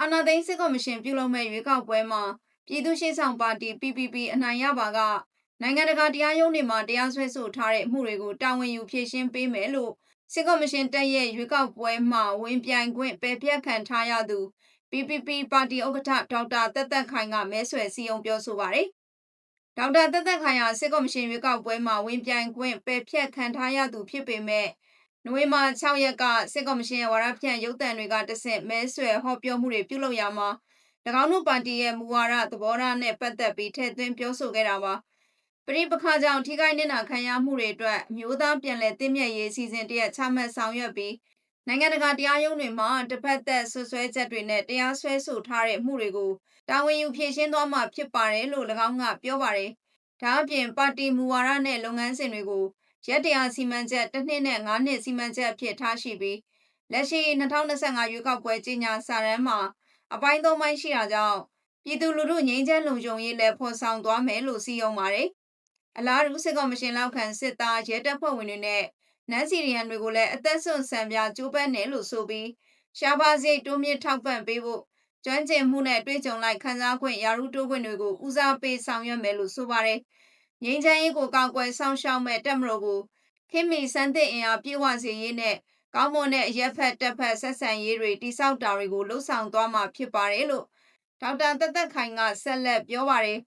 အာနာသိန်းစစ်ကော်မရှင်ပြုလုပ်မဲ့ရွေးကောက်ပွဲမှာပြည်သူ့ရှေ့ဆောင်ပါတီ PPP အနိုင်ရပါကနိုင်ငံတကာတရားရုံးတွေမှာတရားစွဲဆိုထားတဲ့အမှုတွေကိုတာဝန်ယူဖြေရှင်းပေးမယ်လို့စစ်ကော်မရှင်တက်ရဲ့ရွေးကောက်ပွဲမှာဝင်ပြိုင်ခွင့်ပယ်ပြတ်ခံထားရသူ PPP ပါတီဥက္ကဋ္ဌဒေါက်တာသက်သက်ခိုင်ကမဲဆွယ်စည်းရုံးပြောဆိုပါတယ်။ဒေါက်တာသက်သက်ခိုင်ဟာစစ်ကော်မရှင်ရွေးကောက်ပွဲမှာဝင်ပြိုင်ခွင့်ပယ်ပြတ်ခံထားရသူဖြစ်ပေမဲ့ နိုဝင်ဘာ6ရက်ကစစ်ကော်မရှင်ရဲ့ဝါရဖြန့်ရုပ်သံတွေကတဆင့်မဲဆွယ်ဟောပြောမှုတွေပြုလုပ်ရမှာ၎င်းတို့ပါတီရဲ့မူဝါဒသဘောထားနဲ့ပတ်သက်ပြီးထည့်သွင်းပြောဆိုခဲ့တာပါပရိပခါကြောင့်ထိခိုက်နေတာခံရမှုတွေအတွက်အမျိုးသားပြန်လည်တည်မြဲရေးစီစဉ်တရက်ချမှတ်ဆောင်ရွက်ပြီးနိုင်ငံတကာတရားရုံးတွေမှာတစ်ဖက်သက်ဆွဆွဲချက်တွေနဲ့တရားစွဲဆိုထားတဲ့မှုတွေကိုတာဝန်ယူဖြေရှင်းသွားမှာဖြစ်ပါတယ်လို့၎င်းကပြောပါတယ်။ဒါအပြင်ပါတီမူဝါဒနဲ့လုပ်ငန်းစဉ်တွေကို ရက်တရားစီမံချက်တစ်နှစ်နဲ့၅နှစ်စီမံချက်အဖြစ်ထားရှိပြီးလက်ရှိ2025ရွေးကောက်ပွဲကြီးညာစာရန်မှာအပိုင်းသုံးပိုင်းရှိတာကြောင့်ပြည်သူလူထုငြိမ်းချမ်းလုံခြုံရေးလည်းဖော်ဆောင်သွားမယ်လို့စီယုံပါတယ်။အလားတူစစ်ကော်မရှင်လောက်ခံစစ်သားရဲတပ်ဖွဲ့ဝင်တွေနဲ့နန်စီရီယန်တွေကိုလည်းအသက်ဆွန့်ဆံပြကျိုးပန်းတယ်လို့ဆိုပြီးရှားပါစိတ်တိုးမြင့်ထောက်ပံ့ပေးဖို့ကျွမ်းကျင်မှုနဲ့တွေ့ကြုံလိုက်ခံစားခွင့်ယာရုတိုးခွင့်တွေကိုဦးစားပေးဆောင်ရွက်မယ်လို့ဆိုပါတယ်။ ငြိမ်းချမ်းရေးကိုကောက်ကွယ်ဆောင်ရှောက်မဲ့တက်မတော်ကိုခင်မီစံသစ်အင်အားပြေဝစေရေးနဲ့ကောင်းမွန်တဲ့အရက်ဖက်တက်ဖက်ဆက်ဆံရေးတွေတိစောက်တာတွေကိုလှုပ်ဆောင်သွားမှာဖြစ်ပါတယ်လို့ဒေါက်တာတက်တက်ခိုင်ကဆက်လက်ပြောပါတယ်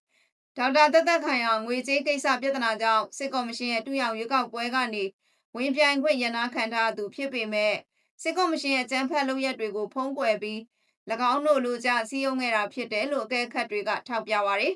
ဒေါက်တာတက်တက်ခိုင်ဟာငွေကြေးကိစ္စပြဿနာကြောင့်စစ်ကော်မရှင်ရဲ့တူရောင်ရွေးကောက်ပွဲကနေဝင်ပြိုင်ခွင့်ရနာခံထားသူဖြစ်ပေမဲ့စစ်ကော်မရှင်ရဲ့ကြမ်းဖက်လုပ်ရက်တွေကိုဖုံးကွယ်ပြီး၎င်းတို့လူကြစည်းရုံးခဲ့တာဖြစ်တယ်လို့အကဲခတ်တွေကထောက်ပြပါတယ်